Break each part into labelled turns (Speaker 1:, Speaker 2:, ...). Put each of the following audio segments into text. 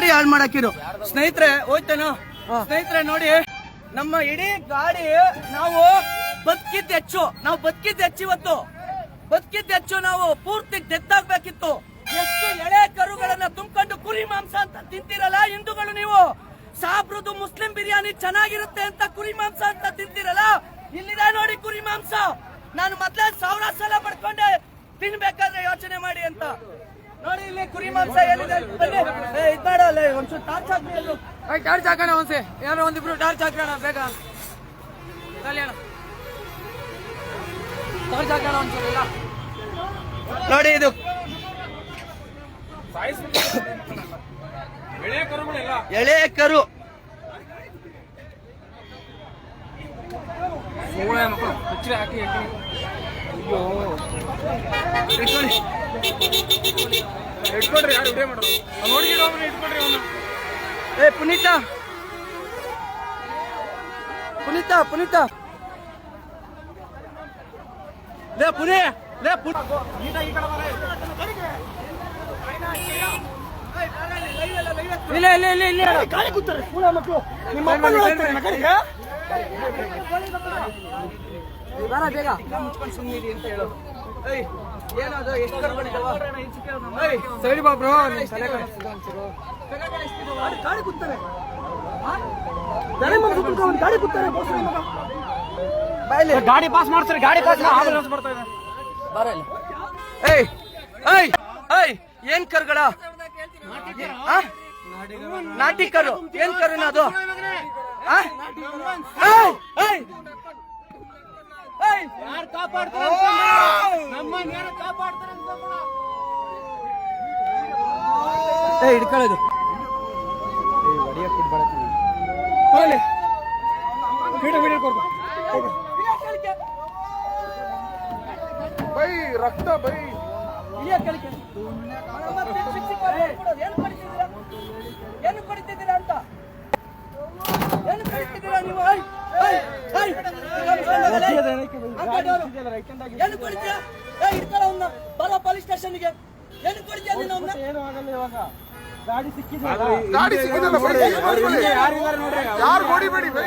Speaker 1: ಗಾಡಿ ಹಾಳು ಮಾಡಾಕಿರು ಸ್ನೇಹಿತರೆ, ಹೋಯ್ತೇನು? ಸ್ನೇಹಿತರೆ, ನೋಡಿ. ನಮ್ಮ ಇಡೀ ಗಾಡಿ ನಾವು ಬದುಕಿದ್ ಹೆಚ್ಚು. ನಾವು ಬದುಕಿದ್ ಹೆಚ್ಚು ಇವತ್ತು. ಬದುಕಿದ್ದ ಹೆಚ್ಚು ನಾವು ಪೂರ್ತಿ ಡೆತ್ತಾಗ್ಬೇಕಿತ್ತು ಎಷ್ಟು ಎಳೆ ಕರುಗಳನ್ನ ತುಂಬಿಕೊಂಡು ಕುರಿ ಮಾಂಸ ಅಂತ ತಿಂತಿರಲ್ಲ ಹಿಂದೂಗಳು ನೀವು? ಸಾಬ್ರದು ಮುಸ್ಲಿಂ ಬಿರಿಯಾನಿ ಚೆನ್ನಾಗಿರುತ್ತೆ ಅಂತ ಕುರಿ ಮಾಂಸ ಅಂತ ತಿಂತಿರಲ್ಲ? ಇಲ್ಲಿದೆ ನೋಡಿ ಕುರಿ ಮಾಂಸ. ನಾನು ಮೊದ್ಲೇ ಸಾವಿರ ಸಲ ಪಡ್ಕೊಂಡೆ. ತಿನ್ಬೇಕಾದ್ರೆ ಯೋಚನೆ ಮಾಡಿ ಅಂತ. ನೋಡಿ ಇಲ್ಲಿ ಕುರಿ ಮಾಂಸ ಎಲ್ಲಿದೆ? ಬನ್ನಿ. ಇದ್ ಮಾಡಲ್ಲ ಒಂಚೂರು ಟಾರ್ಚ್ ಹಾಕ್ರಿ ಎಲ್ರು.
Speaker 2: ಟಾರ್ಚ್ ಹಾಕೋಣ ಒಂದ್ಸೆ. ಯಾರೋ ಒಂದಿಬ್ರು ಟಾರ್ಚ್ ಹಾಕೋಣ ಬೇಗ ಕಲ್ಯಾಣ ಟಾರ್ಚ್ ಹಾಕೋಣ ಒಂದ್ಸಲ ಇಲ್ಲ
Speaker 1: ನೋಡಿ ಇದು. ಎಳೆ ಕರು.
Speaker 2: ಸೋಳೆ ಮಕ್ಕಳು ಹಾಕಿ
Speaker 1: ಇಟ್ಕೊಳ್ಳಿ.
Speaker 2: ಇಟ್ಕೊಡ್ರಿ ಯಾರು ವಿಡಿಯೋ ಮಾಡೋದು? ಇಟ್ಕೊಡ್ರಿ ಅವನು
Speaker 1: ಏ ಪುನೀತ. ಪುನೀತ ಪುನೀತ. ಲೇ ಪುನಿ ಲೇ ಪುನಿ
Speaker 2: ಇಲ್ಲ ಇಲ್ಲ ಇಲ್ಲ ಇಲ್ಲ. ಬರ ಬೇಗ.
Speaker 1: ಮುಚ್ಕೊಂಡು ಸುಮ್ಮನಿರಿ ಅಂತ ಹೇಳು ಏಯ್ ಏನದು ಎಷ್ಟು ಕರ್ಕೊಂಡಿದ್ದಾವ ಏಯ್
Speaker 2: ಸೈಡ್ ಬಾ ಬ್ರೋ ತಲೆ ಕಾಣಿಸ್ತಿದೆ ಒಂಚೂರು
Speaker 1: ಗಾಡಿ ಕೂತಾರೆ ಬಾಯ್ಲಿ
Speaker 2: ಗಾಡಿ ಪಾಸ್ ಮಾಡ್ತಾರೆ ಗಾಡಿ ಪಾಸ್ ಆಂಬುಲೆನ್ಸ್ ಬರ್ತಾ ಇದೆ.
Speaker 1: ಬರಲ್ಲ ಏಯ್ ಏಯ್ ಏಯ್ ಏನ್ ಕರ್ಗಳ? ನಾಟಿ ಕರು ಏನ್ ಕರುನ ಅದು? ಏಯ್ ಏಯ್ ಹಿಡ್ಕೊಳ್ಳೋದು.
Speaker 2: ಕೊಡ್ಬಾ
Speaker 3: ಬೈ ರಕ್ತ ಬೈ.
Speaker 1: ಏನು ಕೊಡ್ತಿದ್ದೀರಾ ಅಂತ ಏನು ಕೊಡ್ತಿದ್ದೀರಾ ನೀವು? ಏಯ್, ಏಯ್, ಏಯ್, ಏನು ಕೊಡ್ತೀಯಾ ಏಯ್ ಹಿಡ್ಕೊಳ್ಳೋ ಅವ್ನ. ಬರೋ ಪೊಲೀಸ್ ಸ್ಟೇಷನ್ಗೆ ಏನು ಕೊಡ್ತೀಯಾ ನೀನು ಅವ್ನ?
Speaker 3: ಗಾಡಿ ಸಿಕ್ಕಿದಲ್ಲ ಬೈ ಯಾರು
Speaker 1: ಫೋನ್ ಬೈ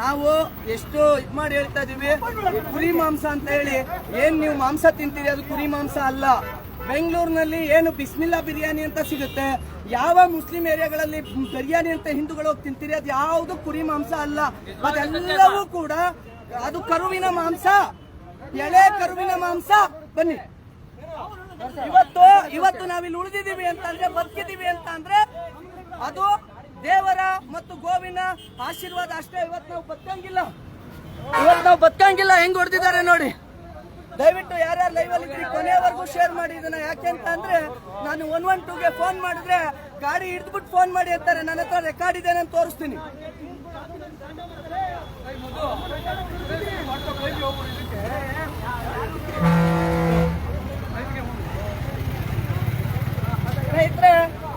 Speaker 1: ನಾವು ಎಷ್ಟು ಇದು ಮಾಡಿ ಹೇಳ್ತಾ ಇದೀವಿ. ಕುರಿ ಮಾಂಸ ಅಂತ ಹೇಳಿ ಏನ್ ನೀವು ಮಾಂಸ ತಿಂತೀರಿ? ಅದು ಕುರಿ ಮಾಂಸ ಅಲ್ಲ. ಬೆಂಗಳೂರಿನಲ್ಲಿ ಏನು ಬಿಸ್ಮಿಲ್ಲಾ ಬಿರಿಯಾನಿ ಅಂತ ಸಿಗುತ್ತೆ. ಯಾವ ಮುಸ್ಲಿಂ ಏರಿಯಾಗಳಲ್ಲಿ ಬಿರಿಯಾನಿ ಅಂತ ಹಿಂದೂಗಳು ಹೋಗಿ ತಿಂತೀರಿ? ಅದು ಯಾವುದು ಕುರಿ ಮಾಂಸ ಅಲ್ಲ. ಅದೆಲ್ಲವೂ ಕೂಡ ಅದು ಕರುವಿನ ಮಾಂಸ. ಎಳೆ ಕರುವಿನ ಮಾಂಸ. ಬನ್ನಿ. ಇವತ್ತು ಇವತ್ತು ನಾವಿಲ್ಲಿ ಉಳಿದಿದ್ದೀವಿ ಅಂತಂದ್ರೆ ಬದುಕಿದೀವಿ ಅಂತ ಅಂದ್ರೆ ಅದು ದೇವರ ಮತ್ತು ಗೋವಿನ ಆಶೀರ್ವಾದ ಅಷ್ಟೇ. ಇವತ್ತು ನಾವು ಬದುಕಂಗಿಲ್ಲ. ಇವತ್ತು ನಾವು ಬದುಕಂಗಿಲ್ಲ. ಹೆಂಗ್ ಹೊಡೆದಿದ್ದಾರೆ ನೋಡಿ. ದಯವಿಟ್ಟು ಯಾರ್ಯಾರು ಲೈವ್ ಅಲ್ಲಿ ಇದ್ರಿ ಕೊನೆಯವರೆಗೂ ಶೇರ್ ಮಾಡಿ ಇದನ್ನ. ಯಾಕೆ ಅಂತ ಅಂದ್ರೆ, ನಾನು ಒನ್ ಒನ್ ಟೂಗೆ ಫೋನ್ ಮಾಡಿದ್ರೆ ಗಾಡಿ ಹಿಡಿದ್ಬಿಟ್ಟು ಫೋನ್ ಮಾಡಿ ಅಂತಾರೆ. ನನ್ನ ಹತ್ರ ರೆಕಾರ್ಡ್ ಇದೆ, ನಾನು ತೋರಿಸ್ತೀನಿ ಸ್ನೇಹಿತರೆ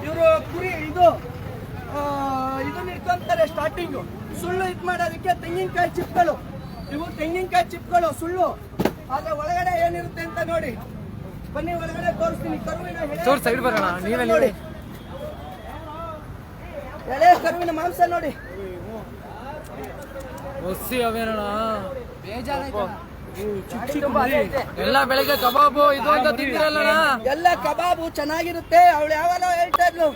Speaker 1: ಇವರು ಕುರಿ ಇದು ಆ, ಇದನ್ನ ಇಟ್ಕೊಂತಾರೆ ಸ್ಟಾರ್ಟಿಂಗ್ ಸುಳ್ಳು ಇದ್ ಮಾಡೋದಕ್ಕೆ ತೆಂಗಿನಕಾಯಿ ಚಿಪ್ಗಳು ಇವು ತೆಂಗಿನಕಾಯಿ ಚಿಪ್ಗಳು ಸುಳ್ಳು. ಆದ್ರೆ ಒಳಗಡೆ ಏನಿರುತ್ತೆ ಅಂತ ನೋಡಿ. ಬನ್ನಿ ಒಳಗಡೆ ತೋರಿಸ್ತೀನಿ. ಕರುವಿನ
Speaker 2: ಸೈಡ್ ಬರೋಣ, ನೀವೇ
Speaker 1: ನೋಡಿ. ಎಳೆ ಕರುವಿನ ಮಾಂಸ ನೋಡಿ.
Speaker 2: ಒಸಿ ಅವೇನಣ್ಣ? ಎಲ್ಲ ಬೆಳಗ್ಗೆ ಕಬಾಬು ಇದು ಅಂತ
Speaker 1: ಎಲ್ಲ ಕಬಾಬು ಚೆನ್ನಾಗಿರುತ್ತೆ. ಅವಳು ಯಾವಾಗ ಹೇಳ್ತಾ ಇದ್ಲು.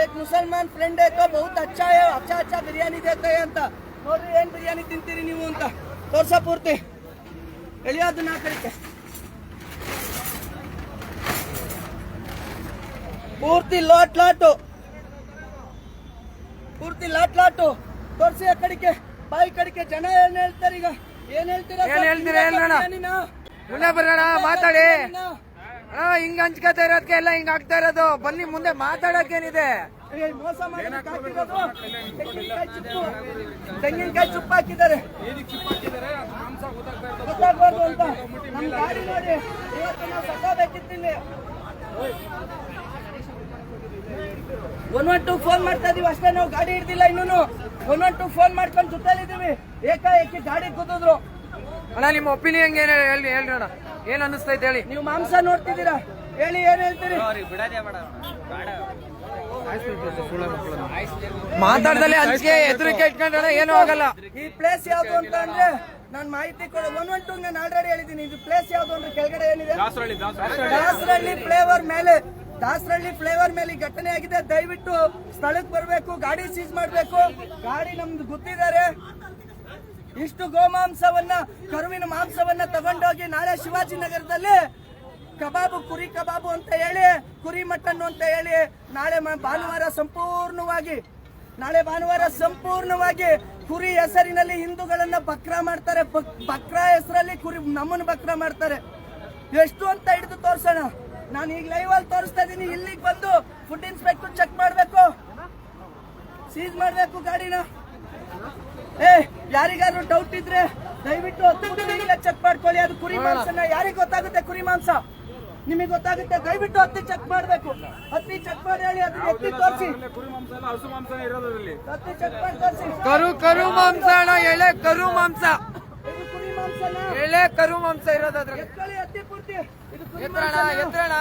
Speaker 1: ಏಕ್ ಮುಸಲ್ಮಾನ್ ಫ್ರೆಂಡ್ ಏಕೋ ಬಹುತ್ ಅಚ್ಚಾ ಅಚ್ಚ ಅಚ್ಚಾ ಅಚ್ಚಾ ಬಿರಿಯಾನಿ ಅಂತ. ನೋಡ್ರಿ ಏನ್ ಬಿರಿಯಾನಿ ತಿಂತೀರಿ ನೀವು ಅಂತ. ತೋರ್ಸ ಪೂರ್ತಿ. ಎಳಿಯೋದು ನಾ ಕಡಿಕೆ ಪೂರ್ತಿ ಲಾಟ್ ಲಾಟು. ಪೂರ್ತಿ ಲಾಟ್ ಲಾಟು. ತೋರ್ಸಿ ಆ ಕಡಿಕೆ ಬಾಯಿ ಕಡಿಕೆ ಜನ ಏನ್ ಹೇಳ್ತಾರೆ ಈಗ? ಏನ್ ಹೇಳ್ತೀರಾ
Speaker 2: ಏನ್? ಹೇಳ್ತೀರಾ? ಹೇಳೋಣ? ಬರೋಣ ಮಾತಾಡಿ. ಹಿಂಗ ಹಿಂಗ್ ಹಂಚ್ಕೊತಾ ಇರೋದಕ್ಕೆ ಎಲ್ಲ ಹಿಂಗ್ ಆಗ್ತಾ ಇರೋದು. ಬನ್ನಿ ಮುಂದೆ ಮಾತಾಡೋಕೆ
Speaker 1: ಏ, ಮೋಸ ಮಾಡಿ ತೆಂಗಿನಕಾಯಿ ಚುಪ್ಪ. ಹಾಕಿದ್ದಾರೆ ಗೊತ್ತಾಗ್ಬಾರ್ದು ಅಂತ. ನಮ್ ಗಾಡಿ ನೋಡಿ. ಇವತ್ತು ನಾವು ಒನ್ ಒನ್ ಟು ಫೋನ್ ಮಾಡ್ತಾ ಇದೀವಿ. ಅಷ್ಟೇ ನಾವು ಗಾಡಿ ಹಿಡ್ದಿಲ್ಲ ಇನ್ನೂ ಒನ್ ಒನ್ ಟು ಫೋನ್ ಮಾಡ್ಕೊಂಡು ಸುತ್ತಲಿದ್ದೀವಿ ಏಕಾಏಕಿ ಗಾಡಿ ಕೂತಿದ್ರು
Speaker 2: ಅಣ್ಣ ನಿಮ್ಮ ಒಪಿನಿಯನ್ ಏನ್ ಹೇಳಿ ಹೇಳ್ರಿ ಅಣ್ಣ. ಏನ್ ಅನ್ನಿಸ್ತೈತೆ ಹೇಳಿ.
Speaker 1: ನೀವು ಮಾಂಸ ನೋಡ್ತಿದ್ದೀರಾ? ಹೇಳಿ ಏನ್ ಹೇಳ್ತೀರಿ?
Speaker 2: ಮಾತಾಡ್ದಲ್ಲೇ ಅಂಜಿಕೆ ಎದುರಿಕೆ ಇಟ್ಕೊಂಡ್ರೆ ಏನು ಆಗಲ್ಲ.
Speaker 1: ಈ ಪ್ಲೇಸ್ ಯಾವ್ದು ಅಂತ ಅಂದ್ರೆ ನಾನು ಮಾಹಿತಿ ಕೊಡ. ಒನ್ ಒನ್ ಟು ನಾನು ಆಲ್ರೆಡಿ ಹೇಳಿದ್ದೀನಿ. ಇದು ಪ್ಲೇಸ್ ಯಾವ್ದು ಅಂದ್ರೆ ಕೆಳಗಡೆ ಏನಿದೆ? ದಾಸರಳ್ಳಿ ಫ್ಲೇವರ್ ಮೇಲೆ ದಾಸರಳ್ಳಿ ಫ್ಲೇವರ್ ಮೇಲೆ ಈ ಘಟನೆ ಆಗಿದೆ. ದಯವಿಟ್ಟು ಸ್ಥಳಕ್ಕೆ ಬರಬೇಕು ಗಾಡಿ ಸೀಸ್ ಮಾಡಬೇಕು. ಗಾಡಿ ನಮ್ದು ಗೊತ್ತಿದ್ದಾರೆ. ಇಷ್ಟು ಗೋಮಾಂಸವನ್ನ ಕರುವಿನ ಮಾಂಸವನ್ನ ತಗೊಂಡೋಗಿ ನಾಳೆ ಶಿವಾಜಿನಗರದಲ್ಲಿ ಕಬಾಬು, ಕುರಿ ಕಬಾಬು ಅಂತ ಹೇಳಿ, ಕುರಿ ಮಟನ್ ಅಂತ ಹೇಳಿ ನಾಳೆ ಭಾನುವಾರ ಸಂಪೂರ್ಣವಾಗಿ, ನಾಳೆ ಭಾನುವಾರ ಸಂಪೂರ್ಣವಾಗಿ ಕುರಿ ಹೆಸರಿನಲ್ಲಿ ಹಿಂದೂಗಳನ್ನ ಬಕ್ರ ಮಾಡ್ತಾರೆ. ಬಕ್- ಬಕ್ರ ಹೆಸರಲ್ಲಿ ಕುರಿ ನಮ್ಮನ್ನ ಬಕ್ರ ಮಾಡ್ತಾರೆ. ಎಷ್ಟು ಅಂತ ಹಿಡಿದು ತೋರ್ಸೋಣ. ನಾನು ಈಗ ಲೈವ್ ಅಲ್ಲಿ ತೋರಿಸ್ತಾ ಇದ್ದೀನಿ ಇಲ್ಲಿಗೆ ಬಂದು ಫುಡ್ ಇನ್ಸ್ಪೆಕ್ಟರ್ ಚೆಕ್ ಮಾಡಬೇಕು. ಸೀಸ್ ಮಾಡಬೇಕು ಗಾಡಿನ. ಏ, ಯಾರಿಗಾದ್ರು ಡೌಟ್ ಇದ್ರೆ ದಯವಿಟ್ಟು ಚೆಕ್ ಮಾಡ್ಕೊಳ್ಳಿ. ಅದು ಕುರಿ ಮಾಂಸನ ಯಾರಿಗೆ ಗೊತ್ತಾಗುತ್ತೆ ಕುರಿ ಮಾಂಸ? ನಿಮಗೆ ಗೊತ್ತಾಗುತ್ತೆ ದಯವಿಟ್ಟು ಹತ್ತಿ ಚೆಕ್ ಮಾಡಬೇಕು. ಹತ್ತಿ ಚೆಕ್ ಮಾಡಿ ಹೇಳಿ ಅದನ್ನ ಎತ್ತಿ ತೋರಿಸಿ. ಹತ್ತಿ ಚೆಕ್ ಮಾಡಿ ತೋರಿಸಿ.
Speaker 2: ಕರು ಕರು ಮಾಂಸ ಅಣ್ಣ ಎಳೆ ಕರು ಮಾಂಸ.
Speaker 1: ಇದು ಕುರಿ ಮಾಂಸನ?
Speaker 2: ಎಳೆ ಕರು ಮಾಂಸ ಇರೋದು ಅದ್ರಲ್ಲಿ
Speaker 1: ಎತ್ಕೊಳ್ಳಿ ಹತ್ತಿ ಪೂರ್ತಿ. ಇದು ಕುರಿ
Speaker 2: ಎತ್ರಣ
Speaker 1: ಮಾಂಸನ.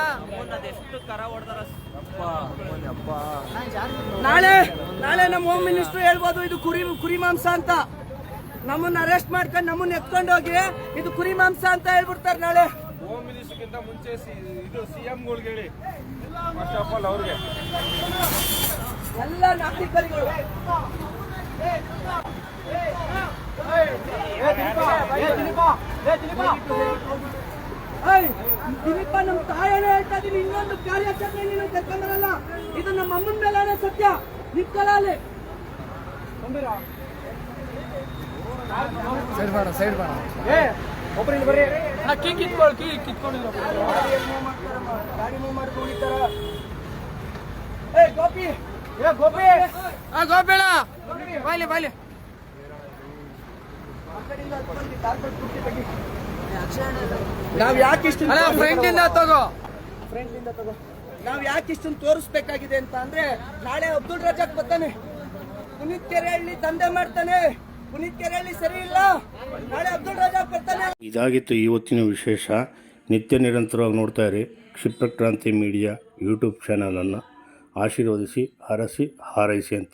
Speaker 2: ಅಪ್ಪ
Speaker 1: ನಾಳೆ ನಾಳೆ ನಮ್ಮ ಹೋಮ್ ಮಿನಿಸ್ಟರ್ ಹೇಳ್ಬೋದು ಇದು ಕುರಿ ಕುರಿ ಮಾಂಸ ಅಂತ. ನಮ್ಮನ್ನ ಅರೆಸ್ಟ್ ಮಾಡ್ಕೊಂಡು ನಮ್ಮನ್ನ ಎತ್ಕೊಂಡೋಗಿ ಇದು ಕುರಿ ಮಾಂಸ ಅಂತ ಹೇಳ್ಬಿಡ್ತಾರೆ ನಾಳೆ.
Speaker 3: ಮಿನಿಸ್ಟರ್ಗಿಂತ ಮುಂಚೆ ಸಿ- ಇದು ಸಿಎಂಗಳಿಗೆ ಹೇಳಿ. ಫಸ್ಟ್ ಆಫ್ ಆಲ್ ಅವ್ರಿಗೆ.
Speaker 1: ಎಲ್ಲ ನಾಗರಿಕರಿಗಳು ದಿಲೀಪ ನಮ್ಮ ತಾಯನೇ ಹೇಳ್ತಾ ಇದೀನಿ ಇನ್ನೊಂದು ಕಾರ್ಯಾಚರಣೆ ನೀನು ಕರ್ಕೊಂಬರಲ್ಲ ಇದು ನಮ್ಮ ಅಮ್ಮನ ಮೇಲಾನೆ ಸತ್ಯ. ನಿಕ್ಕಲಾಲೆ.
Speaker 2: ಸೈಡ್ ಬೇಡ ಸೈಡ್ ಬೇಡ ಕೀ ಕಿತ್ಕೊಳ್ಳಿ ಕೀ ಕಿತ್ಕೊಂಡಿದ್ರು
Speaker 1: ಗಾಡಿ ಮೂವ್ ಮಾಡಿ ಕುಡಿತಾರ ಏ ಗೋಪಿ. ಏ ಗೋಪಿ
Speaker 2: ಆ ಗೋಬೇಡ ಬಾಯ್ಲಿ ಬಾಯ್ಲಿ.
Speaker 1: ನಾವ್ ಯಾಕೆ ಇಷ್ಟು
Speaker 2: ಫ್ರೆಂಡ್ ಇಂದ ತಗೋ.
Speaker 1: ಫ್ರೆಂಡ್ ಇಂದ ತಗೋ. ನಾವ್ ಯಾಕೆ ಇಷ್ಟೊಂದು ತೋರಿಸ್ಬೇಕಾಗಿದೆ ಅಂತ ಅಂದ್ರೆ ನಾಳೆ ಅಬ್ದುಲ್ ರಜಾಕ್ ಬರ್ತಾನೆ. ಪುನೀತ್ ಕೆರೆಹಳ್ಳಿ ತಂದೆ ಮಾಡ್ತಾನೆ.
Speaker 4: ಇದಾಗಿತ್ತು ಇವತ್ತಿನ ವಿಶೇಷ. ನಿತ್ಯ ನಿರಂತರವಾಗಿ ನೋಡ್ತಾ ಇರಿ. ಕ್ಷಿಪ್ರಕ್ರಾಂತಿ ಮೀಡಿಯಾ ಯೂಟ್ಯೂಬ್ ಚಾನಲನ್ನು ಆಶೀರ್ವದಿಸಿ ಹರಸಿ ಹಾರೈಸಿ ಅಂತ.